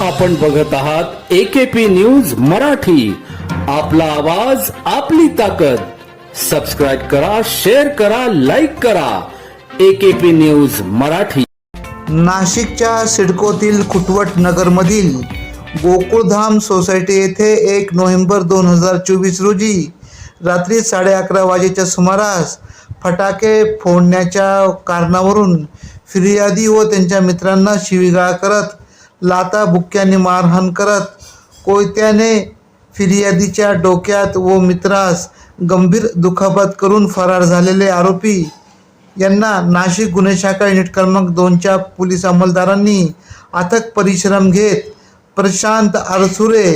आपण बघत आहात एकेपी न्यूज मराठी. आपला आवाज आपली ताकद. सबस्क्राईब करा शेअर करा लाईक करा. AKP news Marathi. नाशिकच्या सिडकोतील खुटवट नगरमधील गोकुळधाम सोसायटी येथे एक नोव्हेंबर दोन हजार चोवीस रोजी रात्री साडे अकरा वाजेच्या सुमारास फटाके फोडण्याच्या कारणावरून फिर्यादी व त्यांच्या मित्रांना शिवीगाळ करत लाता बुक्क्याने मारहाण करत कोयत्याने फिर्यादीच्या डोक्यात व मित्रास गंभीर दुखापत करून फरार झालेले आरोपी. यांना नाशिक गुन्हे शाखा युनिट क्रमांक दोनच्या पोलीस अंमलदारांनी अथक परिश्रम घेत प्रशांत अरसुरे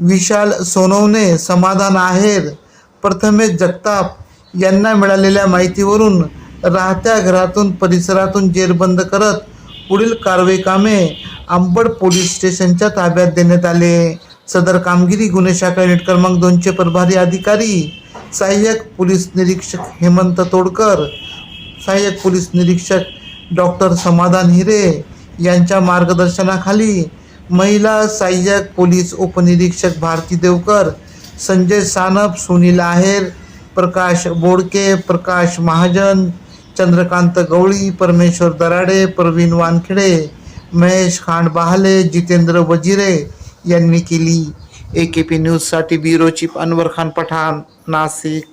विशाल सोनवणे समाधान आहेर प्रथमेश जगताप यांना मिळालेल्या माहितीवरून राहत्या घरातून परिसरातून जेरबंद करत पुढील कारवाई कामे अंबड पोलीस स्टेशनच्या ताब्यात देण्यात आले. सदर कामगिरी गुन्हे शाखा युनिट क्रमांक दोनचे प्रभारी अधिकारी सहाय्यक पोलीस निरीक्षक हेमंत तोडकर सहाय्यक पोलीस निरीक्षक डॉक्टर समाधान हिरे यांच्या मार्गदर्शनाखाली महिला सहाय्यक पोलीस उपनिरीक्षक भारती देवकर संजय सानप सुनील आहेर प्रकाश बोडके प्रकाश महाजन चंद्रकांत गवळी परमेश्वर दराडे प्रवीण वानखेडे महेश खांड बहाले जितेंद्र वजिरे यांनी केली. ए के पी न्यूजसाठी ब्युरो चीफ अनवर खान पठाण नाशिक.